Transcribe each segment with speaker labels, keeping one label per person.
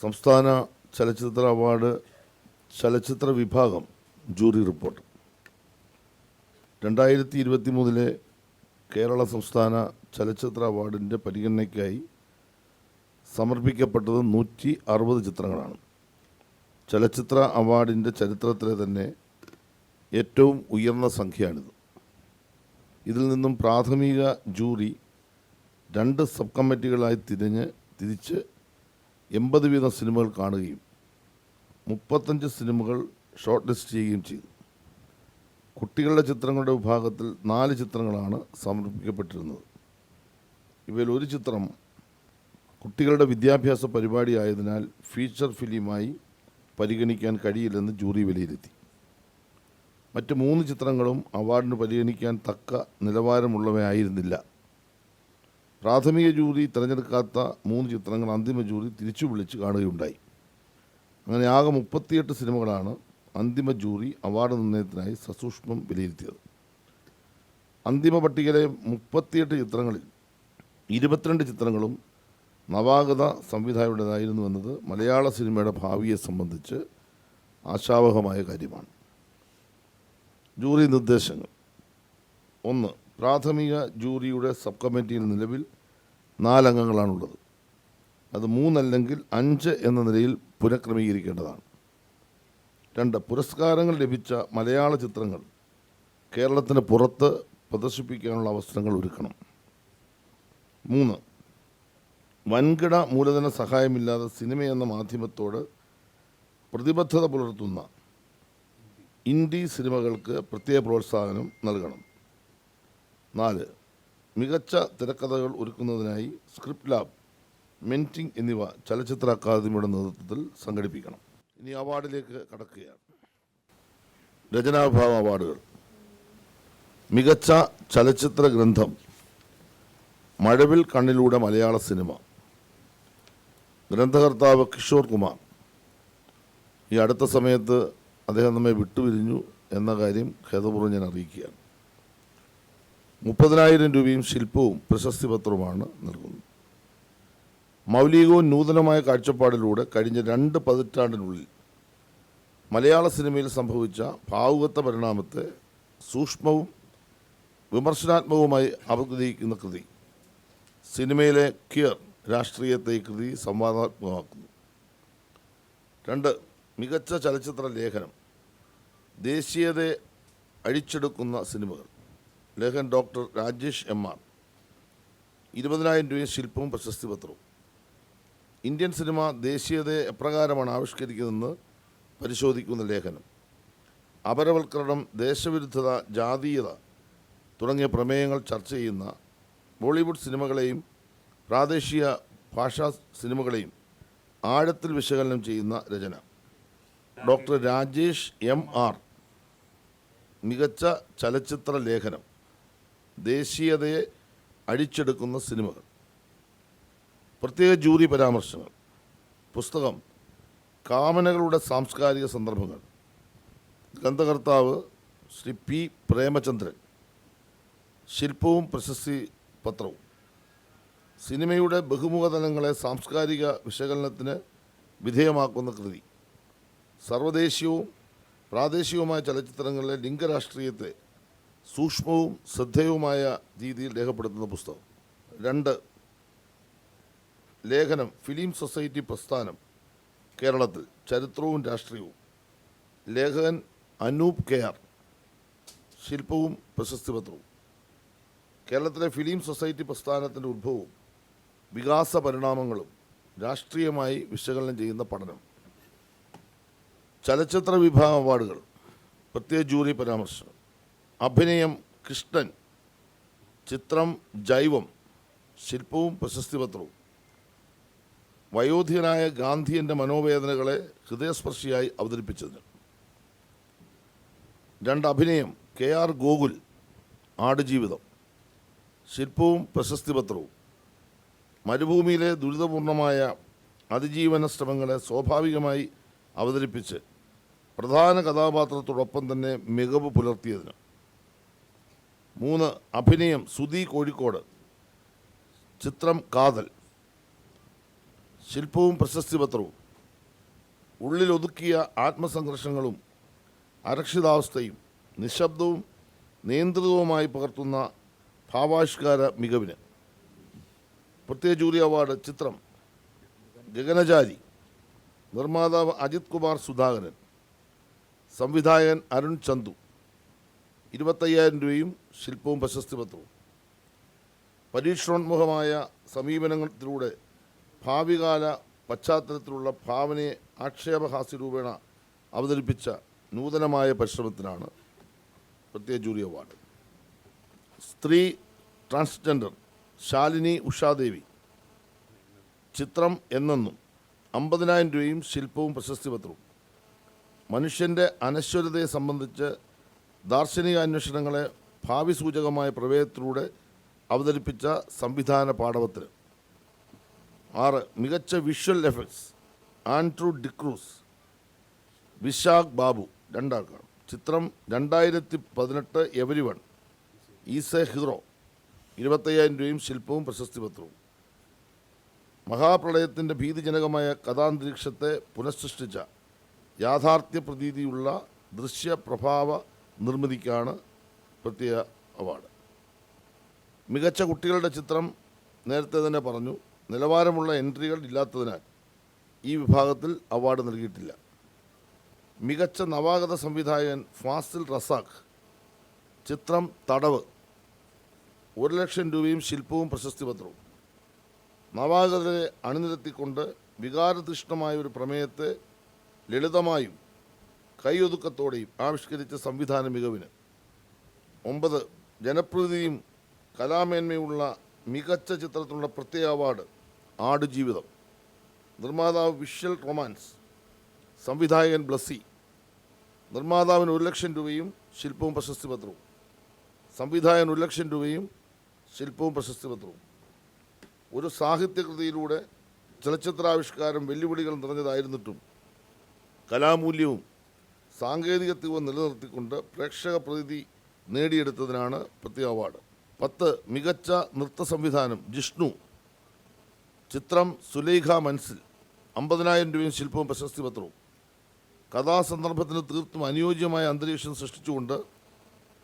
Speaker 1: സംസ്ഥാന ചലച്ചിത്ര അവാർഡ് ചലച്ചിത്ര വിഭാഗം ജൂറി റിപ്പോർട്ട്. രണ്ടായിരത്തി ഇരുപത്തി മൂന്നിലെ കേരള സംസ്ഥാന ചലച്ചിത്ര അവാർഡിന്റെ പരിഗണനയ്ക്കായി സമർപ്പിക്കപ്പെട്ടത് നൂറ്റി അറുപത് ചിത്രങ്ങളാണ്. ചലച്ചിത്ര അവാർഡിന്റെ ചരിത്രത്തിലെ തന്നെ ഏറ്റവും ഉയർന്ന സംഖ്യയാണിത്. ഇതിൽ നിന്നും പ്രാഥമിക ജൂറി രണ്ട് സബ് കമ്മിറ്റികളായി തിരിഞ്ഞ് തിരിച്ച് എൺപത് വീതം സിനിമകൾ കാണുകയും മുപ്പത്തഞ്ച് സിനിമകൾ ഷോർട്ട് ലിസ്റ്റ് ചെയ്യുകയും ചെയ്തു. കുട്ടികളുടെ ചിത്രങ്ങളുടെ വിഭാഗത്തിൽ നാല് ചിത്രങ്ങളാണ് സമർപ്പിക്കപ്പെട്ടിരുന്നത്. ഇവയിൽ ഒരു ചിത്രം കുട്ടികളുടെ വിദ്യാഭ്യാസ പരിപാടി ആയതിനാൽ ഫീച്ചർ ഫിലിമായി പരിഗണിക്കാൻ കഴിയില്ലെന്ന് ജൂറി വിലയിരുത്തി. മറ്റ് മൂന്ന് ചിത്രങ്ങളും അവാർഡിന് പരിഗണിക്കാൻ തക്ക നിലവാരമുള്ളവയായിരുന്നില്ല. പ്രാഥമിക ജൂറി തിരഞ്ഞെടുക്കാത്ത മൂന്ന് ചിത്രങ്ങൾ അന്തിമ ജൂറി തിരിച്ചു വിളിച്ച് കാണുകയുണ്ടായി. അങ്ങനെ ആകെ മുപ്പത്തിയെട്ട് സിനിമകളാണ് അന്തിമ ജൂറി അവാർഡ് നിർണയത്തിനായി സസൂക്ഷ്മം വിലയിരുത്തിയത്. അന്തിമ പട്ടികയിലെ മുപ്പത്തിയെട്ട് ചിത്രങ്ങളിൽ ഇരുപത്തിരണ്ട് ചിത്രങ്ങളും നവാഗത സംവിധായകരുടേതായിരുന്നു എന്നത് മലയാള സിനിമയുടെ ഭാവിയെ സംബന്ധിച്ച് ആശാവഹമായ കാര്യമാണ്. ജൂറി നിർദ്ദേശങ്ങൾ. ഒന്ന് പ്രാഥമിക ജൂറിയുടെ സബ് കമ്മിറ്റിയിൽ നിലവിൽ നാലംഗങ്ങളാണുള്ളത്. അത് മൂന്നല്ലെങ്കിൽ അഞ്ച് എന്ന നിലയിൽ പുനഃക്രമീകരിക്കേണ്ടതാണ്. രണ്ട് പുരസ്കാരങ്ങൾ ലഭിച്ച മലയാള ചിത്രങ്ങൾ കേരളത്തിന് പുറത്ത് പ്രദർശിപ്പിക്കാനുള്ള അവസരങ്ങൾ ഒരുക്കണം. മൂന്ന് വൻകിട മൂലധന സഹായമില്ലാതെ സിനിമയെന്ന മാധ്യമത്തോട് പ്രതിബദ്ധത പുലർത്തുന്ന ഇൻഡി സിനിമകൾക്ക് പ്രത്യേക പ്രോത്സാഹനം നൽകണം. നാല് മികച്ച തിരക്കഥകൾ ഒരുക്കുന്നതിനായി സ്ക്രിപ്റ്റ് ലാബ് മെന്റിംഗ് എന്നിവ ചലച്ചിത്ര അക്കാദമിയുടെ നേതൃത്വത്തിൽ സംഘടിപ്പിക്കണം. ഇനി അവാർഡിലേക്ക് കടക്കുകയാണ്. രചനാഭാവ അവാർഡുകൾ. മികച്ച ചലച്ചിത്ര ഗ്രന്ഥം മഴവിൽ കണ്ണിലൂടെ മലയാള സിനിമ. ഗ്രന്ഥകർത്താവ് കിഷോർ കുമാർ. ഈ അടുത്ത സമയത്ത് അദ്ദേഹം നമ്മെ വിട്ടുപിരിഞ്ഞു എന്ന കാര്യം ഖേദപൂർവം ഞാൻ അറിയിക്കുകയാണ്. മുപ്പതിനായിരം രൂപയും ശില്പവും പ്രശസ്തി പത്രവുമാണ് നൽകുന്നത്. മൗലികവും നൂതനമായ കാഴ്ചപ്പാടിലൂടെ കഴിഞ്ഞ രണ്ട് പതിറ്റാണ്ടിനുള്ളിൽ മലയാള സിനിമയിൽ സംഭവിച്ച ഭാവുകത്വ പരിണാമത്തെ സൂക്ഷ്മവും വിമർശനാത്മകവുമായി അവഗ്രഹിക്കുന്ന കൃതി സിനിമയിലെ കിയർ രാഷ്ട്രീയത്തെ കൃതി സംവാദാത്മകമാക്കുന്നു. രണ്ട് മികച്ച ചലച്ചിത്ര ലേഖനം ദേശീയതയെ അഴിച്ചെടുക്കുന്ന സിനിമകൾ. ലേഖൻ ഡോക്ടർ രാജേഷ് എം ആർ. ഇരുപതിനായിരം രൂപയും ശില്പവും പ്രശസ്തി പത്രവും. ഇന്ത്യൻ സിനിമ ദേശീയതയെ എപ്രകാരമാണ് ആവിഷ്കരിക്കുന്നതെന്ന് പരിശോധിക്കുന്ന ലേഖനം. അപരവൽക്കരണം ദേശവിരുദ്ധത ജാതീയത തുടങ്ങിയ പ്രമേയങ്ങൾ ചർച്ച ചെയ്യുന്ന ബോളിവുഡ് സിനിമകളെയും പ്രാദേശിക ഭാഷാ സിനിമകളെയും ആഴത്തിൽ വിശകലനം ചെയ്യുന്ന രചന. Doctor Rajesh M R. മികച്ച ചലച്ചിത്ര ലേഖനം. ദേശീയതയെ അടിച്ചെടുക്കുന്ന സിനിമകൾ. പ്രത്യേക ജൂറി പരാമർശങ്ങൾ പുസ്തകം കാമനകളുടെ സാംസ്കാരിക സന്ദർഭങ്ങൾ. ഗ്രന്ഥകർത്താവ് ശ്രീ പി പ്രേമചന്ദ്രൻ. ശില്പവും പ്രശസ്തി പത്രവും. സിനിമയുടെ ബഹുമുഖതലങ്ങളെ സാംസ്കാരിക വിശകലനത്തിന് വിധേയമാക്കുന്ന കൃതി. സർവദേശീയവും പ്രാദേശികവുമായ ചലച്ചിത്രങ്ങളിലെ ലിംഗരാഷ്ട്രീയത്തെ സൂക്ഷ്മവും ശ്രദ്ധേയവുമായ രീതിയിൽ രേഖപ്പെടുത്തുന്ന പുസ്തകം. രണ്ട് ലേഖനം ഫിലിം സൊസൈറ്റി പ്രസ്ഥാനം കേരളത്തിൽ ചരിത്രവും രാഷ്ട്രീയവും. ലേഖകൻ അനൂപ് കെ ആർ ശില്പവും പ്രശസ്തി പത്രവും കേരളത്തിലെ ഫിലിം സൊസൈറ്റി പ്രസ്ഥാനത്തിന്റെ ഉത്ഭവവും വികാസ പരിണാമങ്ങളും രാഷ്ട്രീയമായി വിശകലനം ചെയ്യുന്ന പഠനം. ചലച്ചിത്ര വിഭാഗം അവാർഡുകൾ പ്രത്യേക ജൂറി പരാമർശം. അഭിനയം കൃഷ്ണൻ ചിത്രം ജൈവം ശില്പവും പ്രശസ്തി പത്രവും വയോധികനായ ഗാന്ധിയന്റെ മനോവേദനകളെ ഹൃദയസ്പർശിയായി അവതരിപ്പിച്ചതിന്. രണ്ട് അഭിനയം കെ ആർ ഗോകുൽ ആടുജീവിതം. ശില്പവും പ്രശസ്തി പത്രവും മരുഭൂമിയിലെ ദുരിതപൂർണമായ അതിജീവന ശ്രമങ്ങളെ സ്വാഭാവികമായി അവതരിപ്പിച്ച് പ്രധാന കഥാപാത്രത്തോടൊപ്പം തന്നെ മികവ് പുലർത്തിയതിന്. മൂന്ന് അഭിനയം സുധി കോഴിക്കോട്. ചിത്രം കാതൽ. ശില്പവും പ്രശസ്തി പത്രവും. ഉള്ളിലൊതുക്കിയ ആത്മസംഘർഷങ്ങളും അരക്ഷിതാവസ്ഥയും നിശബ്ദവും നിയന്ത്രിതവുമായി പകർത്തുന്ന ഭാവാവിഷ്കാര മികവിന്. പ്രത്യേക ജൂറി അവാർഡ് ചിത്രം ഗഗനചാരി. നിർമ്മാതാവ് അജിത് കുമാർ സുധാകരൻ. സംവിധായകൻ അരുൺ ചന്തു. ഇരുപത്തയ്യായിരം രൂപയും ശില്പവും പ്രശസ്തി പത്രവും പരീക്ഷണോന്മുഖമായ സമീപനത്തിലൂടെ ഭാവികാല പശ്ചാത്തലത്തിലുള്ള ഭാവനയെ ആക്ഷേപഹാസ്യ രൂപേണ അവതരിപ്പിച്ച നൂതനമായ പരിശ്രമത്തിനാണ് പ്രത്യേക ജൂറി അവാർഡ്. സ്ത്രീ ട്രാൻസ്ജെൻഡർ ശാലിനി ഉഷാദേവി. ചിത്രം എന്നെന്നും അമ്പതിനായിരം രൂപയും ശില്പവും പ്രശസ്തി പത്രവും മനുഷ്യന്റെ അനശ്വരതയെ സംബന്ധിച്ച് ദാർശനിക അന്വേഷണങ്ങളെ ഭാവി സൂചകമായ പ്രവേഹത്തിലൂടെ അവതരിപ്പിച്ച സംവിധാന പാഠവത്തിന്. ആറ് മികച്ച visual effects. Andrew D'Cruz. Vishakh Babu. രണ്ടാൾക്കാണ് ചിത്രം രണ്ടായിരത്തി പതിനെട്ട് every one is a hero. ഇരുപത്തയ്യായിരം രൂപയും ശില്പവും പ്രശസ്തി പത്രവും മഹാപ്രളയത്തിന്റെ ഭീതിജനകമായ കഥാന്തരീക്ഷത്തെ പുനഃസൃഷ്ടിച്ച യാഥാർത്ഥ്യ പ്രതീതിയുള്ള ദൃശ്യപ്രഭാവ നിർമ്മിതിക്കാണ് പ്രത്യേക അവാർഡ്. മികച്ച കുട്ടികളുടെ ചിത്രം നേരത്തെ തന്നെ പറഞ്ഞു നിലവാരമുള്ള എൻട്രികൾ ഇല്ലാത്തതിനാൽ ഈ വിഭാഗത്തിൽ അവാർഡ് നൽകിയിട്ടില്ല. മികച്ച നവാഗത സംവിധായകൻ ഫാസിൽ റസാഖ് ചിത്രം തടവ് ഒരു ലക്ഷം രൂപയും ശില്പവും പ്രശസ്തി പത്രവും. നവാഗതരെ അണിനിരത്തിക്കൊണ്ട് വികാരതൃഷ്ണമായ ഒരു പ്രമേയത്തെ ലളിതമായും കൈയൊതുക്കത്തോടെയും ആവിഷ്കരിച്ച സംവിധാന മികവിന്. ഒമ്പത് ജനപ്രീതിയും കലാമേന്മയുള്ള മികച്ച ചിത്രത്തിനുള്ള പ്രത്യേക അവാർഡ് ആടുജീവിതം. നിർമ്മാതാവ് വിഷ്വൽ റൊമാൻസ് സംവിധായകൻ ബ്ലസ്സി. നിർമ്മാതാവിന് ഒരു ലക്ഷം രൂപയും ശില്പവും പ്രശസ്തി പത്രവും. സംവിധായകൻ ഒരു ലക്ഷം രൂപയും ശില്പവും പ്രശസ്തി പത്രവും. ഒരു സാഹിത്യകൃതിയിലൂടെ ചലച്ചിത്രാവിഷ്കാരം വെല്ലുവിളികൾ നിറഞ്ഞതായിരുന്നിട്ടും കലാമൂല്യവും സാങ്കേതികത്വവും നിലനിർത്തിക്കൊണ്ട് പ്രേക്ഷക പ്രതീതി നേടിയെടുത്തതിനാണ് പ്രത്യേക അവാർഡ്. പത്ത് മികച്ച നൃത്ത സംവിധാനം ജിഷ്ണു. ചിത്രം സുലൈഖ മൻസിൽ അമ്പതിനായിരം രൂപയും ശില്പവും പ്രശസ്തി പത്രവും. കഥാസന്ദർഭത്തിന് തീർത്തും അനുയോജ്യമായ അന്തരീക്ഷം സൃഷ്ടിച്ചുകൊണ്ട്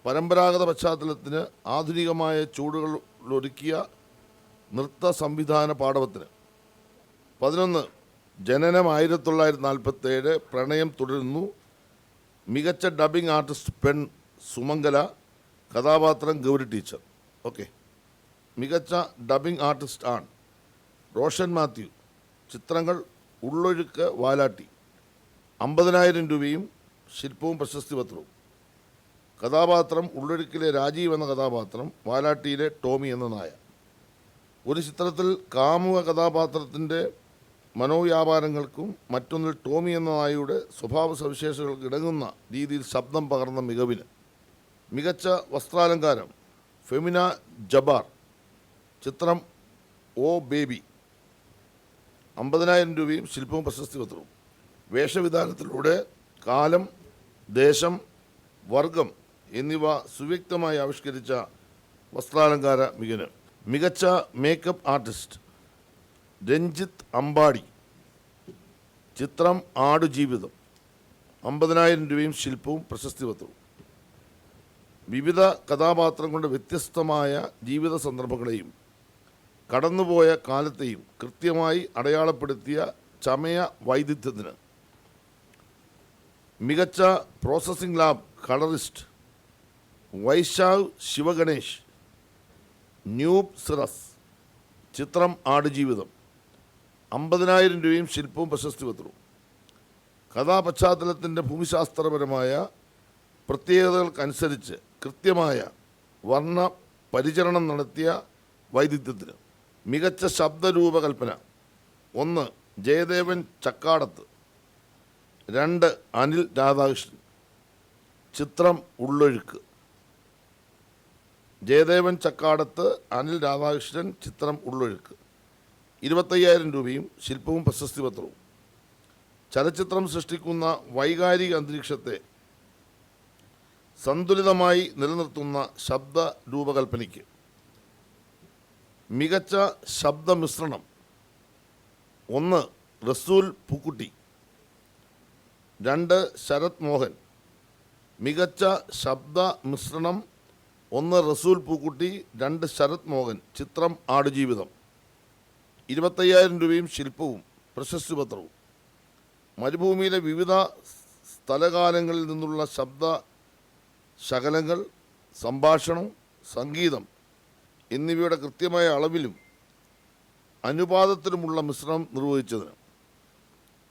Speaker 1: പരമ്പരാഗത പശ്ചാത്തലത്തിന് ആധുനികമായ ചൂടുകളിലൊരുക്കിയ നൃത്ത സംവിധാന പാഠവത്തിന്. പതിനൊന്ന് ജനനം ആയിരത്തി തൊള്ളായിരത്തി നാൽപ്പത്തേഴ് പ്രണയം തുടരുന്നു. മികച്ച ഡബിംഗ് ആർട്ടിസ്റ്റ് പെൺ സുമംഗല കഥാപാത്രം ഗൗരി ടീച്ചർ ഓക്കെ മികച്ച ഡബിംഗ് ആർട്ടിസ്റ്റ് ആണ് റോഷൻ മാത്യു. ചിത്രങ്ങൾ ഉള്ളൊഴുക്ക് വാലാട്ടി. അമ്പതിനായിരം രൂപയും ശില്പവും പ്രശസ്തി പത്രവും. കഥാപാത്രം ഉള്ളൊഴുക്കിലെ രാജീവ് എന്ന കഥാപാത്രം വാലാട്ടിയിലെ ടോമി എന്ന നായ ഒരു ചിത്രത്തിൽ കാമുക കഥാപാത്രത്തിന്റെ മനോവ്യാപാരങ്ങൾക്കും മറ്റൊന്നിൽ ടോമി എന്ന നായയുടെ സ്വഭാവ സവിശേഷതകൾക്ക് ഇടങ്ങുന്ന രീതിയിൽ ശബ്ദം പകർന്ന മികവിന്. മികച്ച വസ്ത്രാലങ്കാരം. ഫെമിന ജബാർ. ചിത്രം ഓ ബേബി. അമ്പതിനായിരം രൂപയും ശില്പവും പ്രശസ്തി പത്രവും. വേഷവിധാനത്തിലൂടെ കാലം ദേശം വർഗം എന്നിവ സുവ്യക്തമായി ആവിഷ്കരിച്ച വസ്ത്രാലങ്കാര മികന്. മികച്ച മേക്കപ്പ് ആർട്ടിസ്റ്റ്. രഞ്ജിത്ത് അമ്പാടി. ചിത്രം ആടുജീവിതം. അമ്പതിനായിരം രൂപയും ശില്പവും പ്രശസ്തി പത്രവും വിവിധ കഥാപാത്രങ്ങളുടെ വ്യത്യസ്തമായ ജീവിത സന്ദർഭങ്ങളെയും കടന്നുപോയ കാലത്തെയും കൃത്യമായി അടയാളപ്പെടുത്തിയ ചമയ വൈദഗ്ധ്യത്തിന്. മികച്ച processing lab colourist Vaishav Sivaganesh noob സിറസ്. ചിത്രം ആടുജീവിതം. അമ്പതിനായിരം രൂപയും ശില്പവും പ്രശസ്തി പത്രവും കഥാപശ്ചാത്തലത്തിന്റെ ഭൂമിശാസ്ത്രപരമായ പ്രത്യേകതകൾക്കനുസരിച്ച് കൃത്യമായ വർണ പരിചരണം നടത്തിയ വൈദഗ്ധ്യത്തിന് മികച്ച ശബ്ദരൂപകൽപ്പന. ഒന്ന് ജയദേവൻ ചക്കാടത്ത്. രണ്ട് അനിൽ രാധാകൃഷ്ണൻ. ചിത്രം ഉള്ളൊഴുക്ക്. ജയദേവൻ ചക്കാടത്ത് അനിൽ രാധാകൃഷ്ണൻ ചിത്രം ഉള്ളൊഴുക്ക്. ഇരുപത്തയ്യായിരം രൂപയും ശില്പവും പ്രശസ്തി പത്രവും. ചലച്ചിത്രം സൃഷ്ടിക്കുന്ന വൈകാരിക അന്തരീക്ഷത്തെ സന്തുലിതമായി നിലനിർത്തുന്ന ശബ്ദ രൂപകൽപ്പനയ്ക്ക്. മികച്ച ശബ്ദമിശ്രണം ഒന്ന് റസൂൽ പൂക്കുട്ടി. രണ്ട് ശരത് മോഹൻ. മികച്ച ശബ്ദ മിശ്രണം. ഒന്ന് റസൂൽ പൂക്കുട്ടി. രണ്ട് ശരത് മോഹൻ. ചിത്രം ആടുജീവിതം. ഇരുപത്തയ്യായിരം രൂപയും ശില്പവും പ്രശസ്തി പത്രവും. മരുഭൂമിയിലെ വിവിധ സ്ഥലകാലങ്ങളിൽ നിന്നുള്ള ശബ്ദ ശകലങ്ങൾ സംഭാഷണം സംഗീതം എന്നിവയുടെ കൃത്യമായ അളവിലും അനുപാതത്തിലുമുള്ള മിശ്രണം നിർവഹിച്ചതിന്.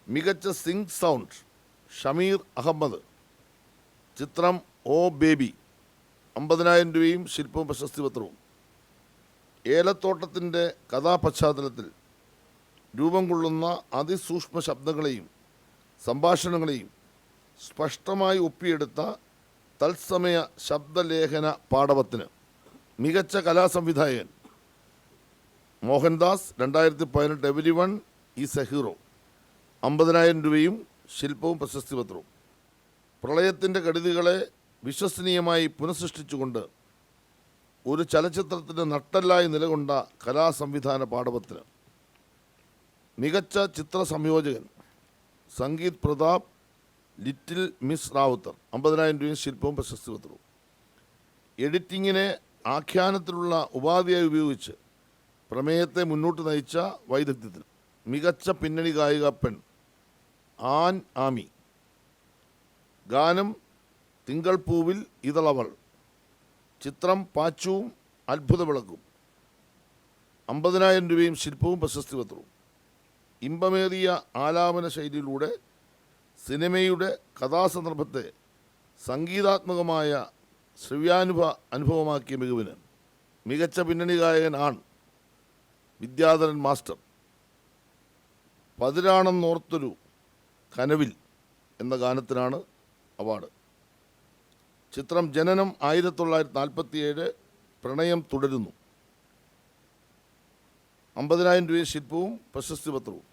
Speaker 1: മികച്ച സിംഗ് സൗണ്ട് ഷമീർ അഹമ്മദ്. ചിത്രം ഓ ബേബി. അമ്പതിനായിരം രൂപയും ശില്പവും പ്രശസ്തി പത്രവും. ഏലത്തോട്ടത്തിന്റെ കഥാപശ്ചാത്തലത്തിൽ രൂപം കൊള്ളുന്ന അതിസൂക്ഷ്മ ശബ്ദങ്ങളെയും സംഭാഷണങ്ങളെയും സ്പഷ്ടമായി ഒപ്പിയെടുത്ത തത്സമയ ശബ്ദലേഖന പാടവത്തിന് മികച്ച കലാസംവിധായകൻ മോഹൻദാസ് രണ്ടായിരത്തി പതിനെട്ട് every one is a hero. അമ്പതിനായിരം രൂപയും ശില്പവും പ്രശസ്തി പത്രവും പ്രളയത്തിന്റെ കെടുതികളെ വിശ്വസനീയമായി പുനഃസൃഷ്ടിച്ചുകൊണ്ട് ഒരു ചലച്ചിത്രത്തിന്റെ നട്ടല്ലായി നിലകൊണ്ട കലാസംവിധാന പാഠപത്തിന് മികച്ച ചിത്ര സംയോജകൻ സംഗീത് പ്രതാപ് ലിറ്റിൽ മിസ് റാവുത്തർ അമ്പതിനായിരം രൂപയും ശില്പവും പ്രശസ്തി പത്രവും എഡിറ്റിങ്ങിനെ ആഖ്യാനത്തിലുള്ള ഉപാധിയായി ഉപയോഗിച്ച് പ്രമേയത്തെ മുന്നോട്ട് നയിച്ച വൈദഗ്ധ്യത്തിന് മികച്ച പിന്നണി ഗായിക പെൺ ആൻ ആമി. ഗാനം തിങ്കൾ പൂവിൽ ഇതളവൾ. ചിത്രം പാച്ചുവും അത്ഭുത വിളക്കും അമ്പതിനായിരം രൂപയും ശില്പവും പ്രശസ്തി പത്രവും. ഇമ്പമേറിയ ആലാപന ശൈലിയിലൂടെ സിനിമയുടെ കഥാസന്ദർഭത്തെ സംഗീതാത്മകമായ ശ്രവ്യാനുഭ അനുഭവമാക്കിയ മികവിന് മികച്ച പിന്നണി ഗായകൻ ആൺ വിദ്യാധരൻ മാസ്റ്റർ. പതിരാണെന്നോർത്തൊരു കനവിൽ എന്ന ഗാനത്തിനാണ് അവാർഡ്. ചിത്രം ജനനം ആയിരത്തി തൊള്ളായിരത്തി നാൽപ്പത്തിയേഴ് പ്രണയം തുടരുന്നു. അമ്പതിനായിരം രൂപ ശില്പവും പ്രശസ്തി പത്രവും.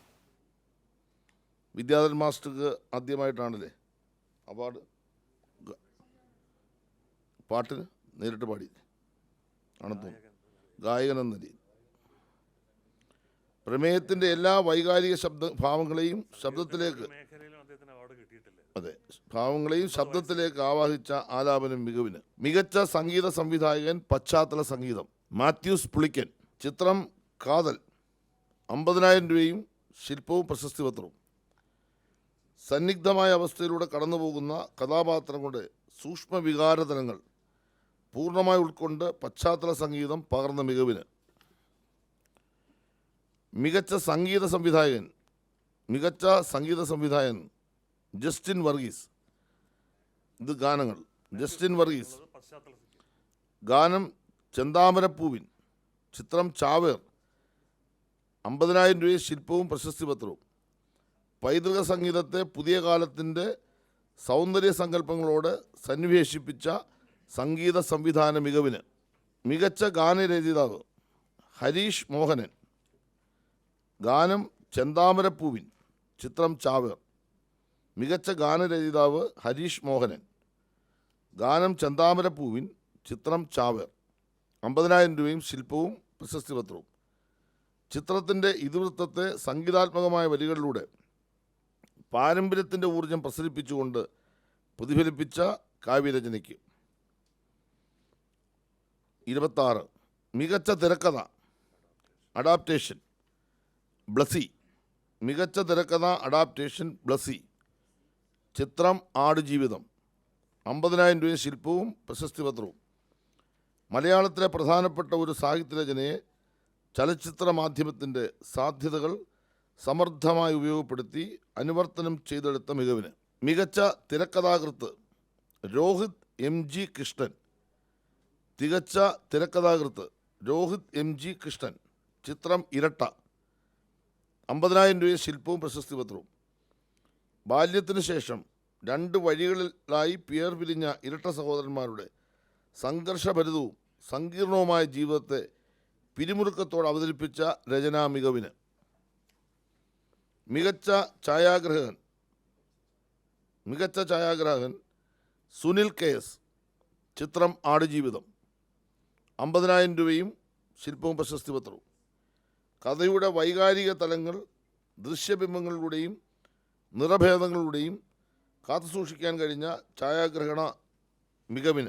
Speaker 1: വിദ്യാധരൻ മാസ്റ്റർക്ക് ആദ്യമായിട്ടാണല്ലേ അവാർഡ് പാട്ട് പാട്ടിന് നേരിട്ട് പാടി. ആണെന്ന് തോന്നുന്നു. ഗായകൻ എന്ന രീതി പ്രമേയത്തിന്റെ എല്ലാ വൈകാരിക ശബ്ദ ഭാവങ്ങളെയും ശബ്ദത്തിലേക്ക് അതെ. ഭാവങ്ങളെയും ശബ്ദത്തിലേക്ക് ആവാഹിച്ച ആലാപനം മികവിന്. മികച്ച സംഗീത സംവിധായകൻ പശ്ചാത്തല സംഗീതം. മാത്യൂസ് പുളിക്കൻ. ചിത്രം കാതൽ. അമ്പതിനായിരം രൂപയും ശില്പവും പ്രശസ്തി പത്രവും സന്നിഗ്ധമായ അവസ്ഥയിലൂടെ കടന്നുപോകുന്ന കഥാപാത്രങ്ങളുടെ സൂക്ഷ്മ വികാരതലങ്ങൾ പൂർണമായി ഉൾക്കൊണ്ട് പശ്ചാത്തല സംഗീതം പകർന്ന മികവിന്. മികച്ച സംഗീത സംവിധായകൻ. മികച്ച സംഗീത സംവിധായകൻ ജസ്റ്റിൻ വർഗീസ്. ഇത് ഗാനങ്ങൾ. ജസ്റ്റിൻ വർഗീസ്. ഗാനം ചെന്താമരപ്പൂവിൻ. ചിത്രം ചാവേർ. അമ്പതിനായിരം രൂപ ശില്പവും പ്രശസ്തി പത്രവും പൈതൃക സംഗീതത്തെ പുതിയ കാലത്തിന്റെ സൗന്ദര്യ സങ്കല്പങ്ങളോട് സന്നിവേശിപ്പിച്ച സംഗീത സംവിധാന മികവിന്. മികച്ച ഗാനരചയിതാവ് ഹരീഷ് മോഹനൻ. ഗാനം ചെന്താമരപ്പൂവിൻ. ചിത്രം ചാവേർ. മികച്ച ഗാനരചയിതാവ് ഹരീഷ് മോഹനൻ. ഗാനം ചന്താമരപ്പൂവിൻ ചിത്രം ചാവർ. അമ്പതിനായിരം രൂപയും ശില്പവും പ്രശസ്തി പത്രവും. ചിത്രത്തിന്റെ ഇതിവൃത്തത്തെ സംഗീതാത്മകമായ വരികളിലൂടെ പാരമ്പര്യത്തിന്റെ ഊർജം പ്രസരിപ്പിച്ചുകൊണ്ട് പ്രതിഫലിപ്പിച്ച കാവ്യരചനയ്ക്ക്. ഇരുപത്താറ്. മികച്ച തിരക്കഥ. അഡാപ്റ്റേഷൻ. ബ്ലസി. മികച്ച തിരക്കഥ അഡാപ്റ്റേഷൻ ബ്ലസി. ചിത്രം ആടുജീവിതം. അമ്പതിനായിരം രൂപ ശില്പവും പ്രശസ്തി പത്രവും. മലയാളത്തിലെ പ്രധാനപ്പെട്ട ഒരു സാഹിത്യരചനയെ ചലച്ചിത്ര മാധ്യമത്തിന്റെ സാധ്യതകൾ സമർത്ഥമായി ഉപയോഗപ്പെടുത്തി അനുവർത്തനം ചെയ്തെടുത്ത മികവിന്. മികച്ച തിരക്കഥാകൃത്ത് രോഹിത് എം. ജി. കൃഷ്ണൻ. തികച്ച തിരക്കഥാകൃത്ത് രോഹിത് എം. ജി. കൃഷ്ണൻ. ചിത്രം ഇരട്ട. അമ്പതിനായിരം രൂപ ശില്പവും പ്രശസ്തി പത്രവും. ബാല്യത്തിന് ശേഷം രണ്ട് വഴികളിലായി പിയർ പിരിഞ്ഞ ഇരട്ട സഹോദരന്മാരുടെ സംഘർഷഭരിതവും സങ്കീർണവുമായ ജീവിതത്തെ പിരിമുറുക്കത്തോടെ അവതരിപ്പിച്ച രചനാ മികവിന്. മികച്ച ഛായാഗ്രഹകൻ മികച്ച ഛായാഗ്രാഹകൻ സുനിൽ കെ എസ് ചിത്രം ആടുജീവിതം അമ്പതിനായിരം രൂപയും ശില്പവും പ്രശസ്തി പത്രവും. കഥയുടെ വൈകാരിക തലങ്ങൾ ദൃശ്യബിംബങ്ങളിലൂടെയും നിറഭേദങ്ങളിലൂടെയും കാത്തുസൂക്ഷിക്കാൻ കഴിഞ്ഞ ഛായാഗ്രഹണ മികവിന്.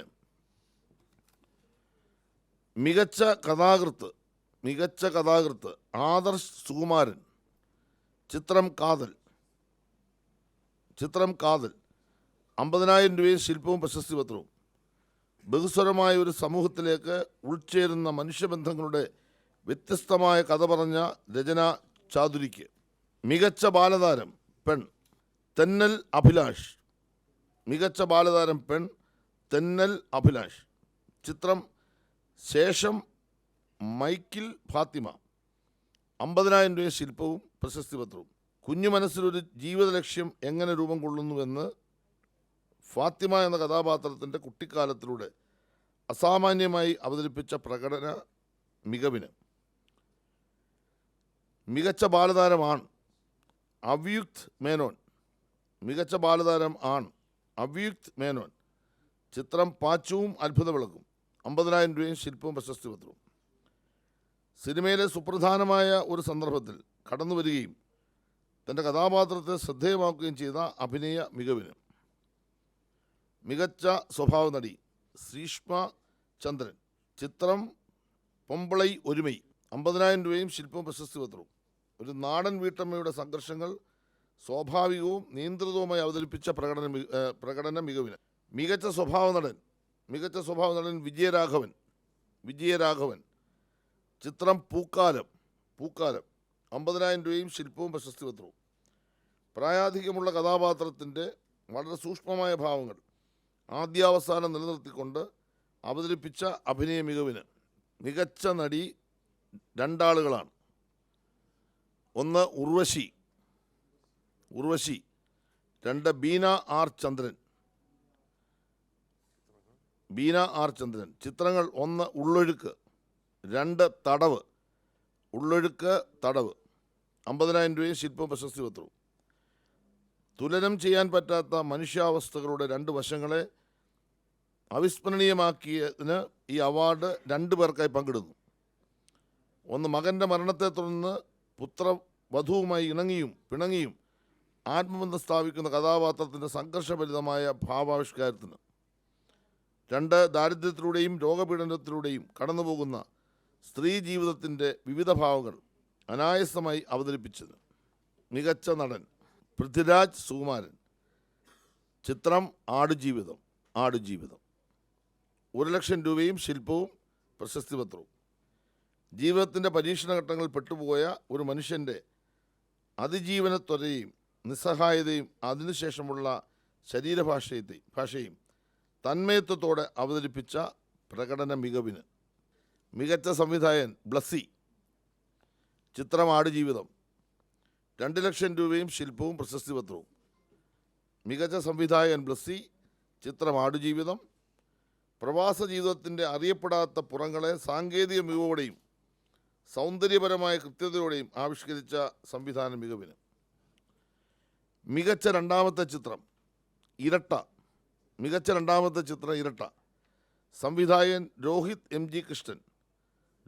Speaker 1: മികച്ച കഥാകൃത്ത് മികച്ച കഥാകൃത്ത് ആദർശ് സുകുമാരൻ. ചിത്രം കാതൽ. ചിത്രം കാതൽ. അമ്പതിനായിരം രൂപയും ശില്പവും പ്രശസ്തി പത്രവും. ബഹുസ്വരമായ ഒരു സമൂഹത്തിലേക്ക് ഉൾച്ചേരുന്ന മനുഷ്യബന്ധങ്ങളുടെ വ്യത്യസ്തമായ കഥ പറഞ്ഞ രചന ചാതുരിക്ക്. മികച്ച ബാലതാരം. പെൺ. തെന്നൽ അഭിലാഷ്. മികച്ച ബാലതാരം പെൺ. തെന്നൽ അഭിലാഷ്. ചിത്രം ശേഷം മൈക്കിൽ ഫാത്തിമ. അമ്പതിനായിരം രൂപ ശില്പവും പ്രശസ്തി പത്രവും. കുഞ്ഞു മനസ്സിലൊരു ജീവിത ലക്ഷ്യം എങ്ങനെ രൂപം കൊള്ളുന്നുവെന്ന് ഫാത്തിമ എന്ന കഥാപാത്രത്തിന്റെ കുട്ടിക്കാലത്തിലൂടെ അസാമാന്യമായി അവതരിപ്പിച്ച പ്രകടന മികവിന്. മികച്ച ബാലതാരമാണ് അവ്യുക്ത് മേനോൻ. മികച്ച ബാലതാരം ആണ് അവ്യുക്ത് മേനോൻ. ചിത്രം പാച്ചുവും അത്ഭുത വിളക്കും അമ്പതിനായിരം രൂപയും ശില്പവും പ്രശസ്തി പത്രവും. സിനിമയിലെ സുപ്രധാനമായ ഒരു സന്ദർഭത്തിൽ കടന്നു വരികയും തന്റെ കഥാപാത്രത്തെ ശ്രദ്ധേയമാക്കുകയും ചെയ്ത അഭിനയ മികവിന്. മികച്ച സ്വഭാവ നടി ശ്രീഷ്മ ചന്ദ്രൻ. ചിത്രം പൊമ്പളൈ ഒരുമൈ. അമ്പതിനായിരം രൂപയും ശില്പവും പ്രശസ്തി പത്രവും. ഒരു നാടൻ വീട്ടമ്മയുടെ സംഘർഷങ്ങൾ സ്വാഭാവികവും നിയന്ത്രിതവുമായി അവതരിപ്പിച്ച പ്രകടന പ്രകടന മികവിന്. മികച്ച സ്വഭാവ നടൻ മികച്ച സ്വഭാവ നടൻ വിജയരാഘവൻ വിജയരാഘവൻ. ചിത്രം പൂക്കാലം പൂക്കാലം. അമ്പതിനായിരം രൂപയും ശില്പവും പ്രശസ്തി പത്രവും. പ്രായാധികമുള്ള കഥാപാത്രത്തിന്റെ വളരെ സൂക്ഷ്മമായ ഭാവങ്ങൾ ആദ്യാവസാനം നിലനിർത്തിക്കൊണ്ട് അവതരിപ്പിച്ച അഭിനയ മികവിന്. മികച്ച നടി രണ്ടാളുകളാണ്. ഒന്ന് ഉർവശി ഉർവശി രണ്ട് ബീന ആർ ചന്ദ്രൻ. ബീന ആർ ചന്ദ്രൻ. ചിത്രങ്ങൾ ഒന്ന് ഉള്ളൊഴുക്ക് രണ്ട് തടവ് ഉള്ളൊഴുക്ക് തടവ്. അമ്പതിനായിരം രൂപയും ശില്പം പ്രശസ്തി പത്രവും തുലനം ചെയ്യാൻ പറ്റാത്ത മനുഷ്യാവസ്ഥകളുടെ രണ്ട് വശങ്ങളെ അവിസ്മരണീയമാക്കിയതിന് ഈ അവാർഡ് രണ്ടു പേർക്കായി പങ്കിടുന്നു. ഒന്ന് മകന്റെ മരണത്തെ തുടർന്ന് പുത്രവധുവുമായി ഇണങ്ങിയും പിണങ്ങിയും ആത്മബന്ധം സ്ഥാപിക്കുന്ന കഥാപാത്രത്തിന്റെ സംഘർഷഭരിതമായ ഭാവാവിഷ്കാരത്തിന്. രണ്ട് ദാരിദ്ര്യത്തിലൂടെയും രോഗപീഡനത്തിലൂടെയും കടന്നുപോകുന്ന സ്ത്രീ ജീവിതത്തിന്റെ വിവിധ ഭാവങ്ങൾ അനായാസമായി അവതരിപ്പിച്ചത്. മികച്ച നടൻ പൃഥ്വിരാജ് സുകുമാരൻ. ചിത്രം ആടുജീവിതം ആടുജീവിതം. ഒരു ലക്ഷം രൂപയും ശില്പവും പ്രശസ്തി പത്രവും ജീവിതത്തിന്റെ പരീക്ഷണഘട്ടങ്ങളിൽ പെട്ടുപോയ ഒരു മനുഷ്യന്റെ അതിജീവനത്വരയും നിസ്സഹായതയും അതിനുശേഷമുള്ള ശരീരഭാഷയത്തെ ഭാഷയും തന്മയത്വത്തോടെ അവതരിപ്പിച്ച പ്രകടന മികവിന്. മികച്ച സംവിധായകൻ ബ്ലസ്സി. ചിത്രം ആടുജീവിതം. രണ്ട് ലക്ഷം രൂപയും ശില്പവും പ്രശസ്തി പത്രവും മികച്ച സംവിധായകൻ ബ്ലസ്സി ചിത്രം ആടുജീവിതം. പ്രവാസ ജീവിതത്തിന്റെ അറിയപ്പെടാത്ത പുറങ്ങളെ സാങ്കേതിക മികവോടെയും സൗന്ദര്യപരമായ കൃത്യതയോടെയും ആവിഷ്കരിച്ച സംവിധാന മികവിന്. മികച്ച രണ്ടാമത്തെ ചിത്രം ഇരട്ട. മികച്ച രണ്ടാമത്തെ ചിത്രം ഇരട്ട. സംവിധായകൻ Rohit M G Krishnan.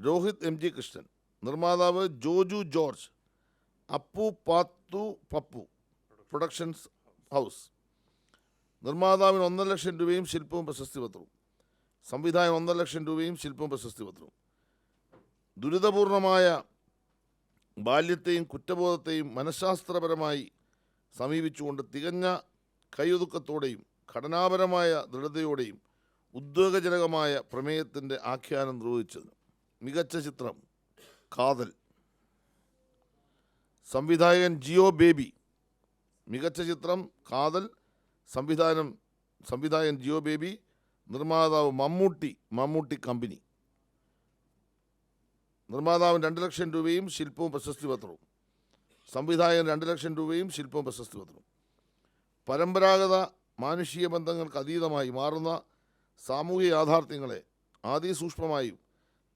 Speaker 1: Rohit M G Krishnan. നിർമ്മാതാവ് ജോജു ജോർജ്. അപ്പു പാത്തു പപ്പു. Productions house. നിർമ്മാതാവിന് ഒന്നര ലക്ഷം രൂപയും ശില്പവും പ്രശസ്തി പത്രവും സംവിധായകൻ ഒന്നര ലക്ഷം രൂപയും ശില്പവും പ്രശസ്തി പത്രവും ദുരിതപൂർണമായ ബാല്യത്തെയും കുറ്റബോധത്തെയും മനഃശാസ്ത്രപരമായി സമീപിച്ചുകൊണ്ട് തികഞ്ഞ കൈയൊതുക്കത്തോടെയും ഘടനാപരമായ ദൃഢതയോടെയും ഉദ്വേഗജനകമായ പ്രമേയത്തിന്റെ ആഖ്യാനം നിർവഹിച്ചത് മികച്ച ചിത്രം കാതൽ. സംവിധായകൻ ജിയോ ബേബി. മികച്ച ചിത്രം കാതൽ. സംവിധാനം സംവിധായകൻ ജിയോ ബേബി. നിർമ്മാതാവ് മമ്മൂട്ടി മമ്മൂട്ടി കമ്പനി. നിർമ്മാതാവിന് രണ്ട് ലക്ഷം രൂപയും ശില്പവും പ്രശസ്തി പത്രവും. സംവിധായകൻ രണ്ട് ലക്ഷം രൂപയും ശില്പവും പ്രശസ്തി പത്രവും. പരമ്പരാഗത മാനുഷിക ബന്ധങ്ങൾക്ക് അതീതമായി മാറുന്ന സാമൂഹിക യാഥാർത്ഥ്യങ്ങളെ ആദിസൂക്ഷ്മമായും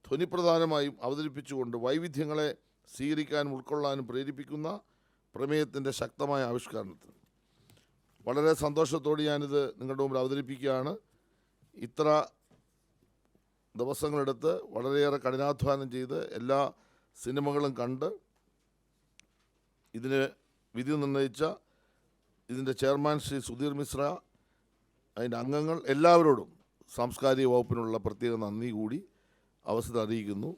Speaker 1: ധ്വനിപ്രധാനമായും അവതരിപ്പിച്ചുകൊണ്ട് വൈവിധ്യങ്ങളെ സ്വീകരിക്കാനും ഉൾക്കൊള്ളാനും പ്രേരിപ്പിക്കുന്ന പ്രമേയത്തിന്റെ ശക്തമായ ആവിഷ്കരണത്തിന്. വളരെ സന്തോഷത്തോടെ ഞാനിത് നിങ്ങളുടെ മുമ്പിൽ അവതരിപ്പിക്കുകയാണ്. ഇത്ര ദിവസങ്ങളെടുത്ത് വളരെയേറെ കഠിനാധ്വാനം ചെയ്ത് എല്ലാ സിനിമകളും കണ്ട് ഇതിന് വിധി നിർണയിച്ച ഇതിന്റെ ചെയർമാൻ ശ്രീ സുധീർ മിശ്ര അതിന്റെ അംഗങ്ങൾ എല്ലാവരോടും സാംസ്കാരിക വകുപ്പിനുള്ള പ്രത്യേക നന്ദി കൂടി അവസരം അറിയിക്കുന്നു.